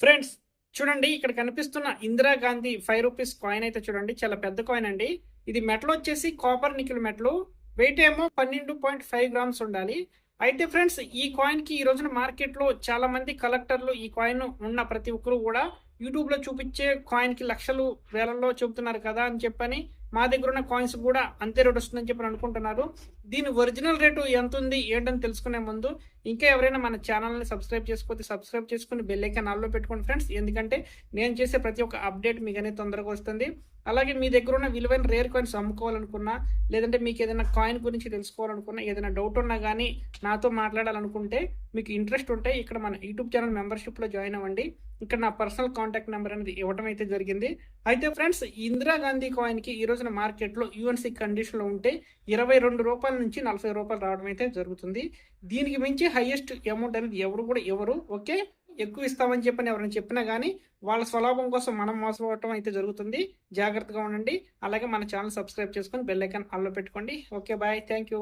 Friends చూడండి ఇక్కడ కనిపిస్తున్న ఇందిరాగాంధీ ఫైవ్ రూపీస్ కాయిన్ అయితే చూడండి చాలా పెద్ద కాయిన్ అండి. ఇది మెటల్ వచ్చేసి కాపర్ నికిల్ మెటల్ వెయిట్ ఏమో పన్నెండు పాయింట్ ఫైవ్ గ్రామ్స్ ఉండాలి. అయితే ఫ్రెండ్స్ ఈ కాయిన్కి ఈ రోజున మార్కెట్లో చాలా మంది కలెక్టర్లు ఈ కాయిన్ ఉన్న ప్రతి ఒక్కరు కూడా యూట్యూబ్లో చూపించే కాయిన్కి లక్షలు వేలల్లో చెబుతున్నారు కదా అని చెప్పని మా దగ్గర ఉన్న కాయిన్స్ కూడా అంతే రేట్ వస్తుందని చెప్పి అనుకుంటున్నారు. దీని ఒరిజినల్ రేటు ఎంత ఉంది ఏంటని తెలుసుకునే ముందు ఇంకా ఎవరైనా మన ఛానల్ని సబ్స్క్రైబ్ చేసుకోతే సబ్స్క్రైబ్ చేసుకుని బెల్ ఐకాన్ ఆల్లో పెట్టుకోండి ఫ్రెండ్స్. ఎందుకంటే నేను చేసే ప్రతి ఒక్క అప్డేట్ మీకు అనేది తొందరగా వస్తుంది. అలాగే మీ దగ్గర ఉన్న విలువైన రేర్ కాయిన్స్ అమ్ముకోవాలనుకున్నా లేదంటే మీకు ఏదైనా కాయిన్ గురించి తెలుసుకోవాలనుకున్నా ఏదైనా డౌట్ ఉన్నా కానీ నాతో మాట్లాడాలనుకుంటే మీకు ఇంట్రెస్ట్ ఉంటే ఇక్కడ మన యూట్యూబ్ ఛానల్ మెంబర్షిప్లో జాయిన్ అవ్వండి. ఇక్కడ నా పర్సనల్ కాంటాక్ట్ నెంబర్ అనేది ఇవ్వడం అయితే జరిగింది. అయితే ఫ్రెండ్స్ ఇందిరాగాంధీ కాయిన్కి ఈ రోజున మార్కెట్లో యూఎన్సీ కండిషన్లో ఉంటే ఇరవై రెండు రూపాయల నుంచి నలభై రూపాయలు రావడం అయితే జరుగుతుంది. దీనికి మించి హైయెస్ట్ అమౌంట్ అనేది ఎవరు కూడా ఎవరు ఓకే? ఎక్కువ ఇస్తామని చెప్పని ఎవరైనా చెప్పినా కానీ వాళ్ళ స్వలాభం కోసం మనం మోసపోవటం అయితే జరుగుతుంది. జాగ్రత్తగా ఉండండి. అలాగే మన ఛానల్ సబ్స్క్రైబ్ చేసుకొని బెల్ ఐకాన్ ఆల్లో పెట్టుకోండి. Okay bye. Thank you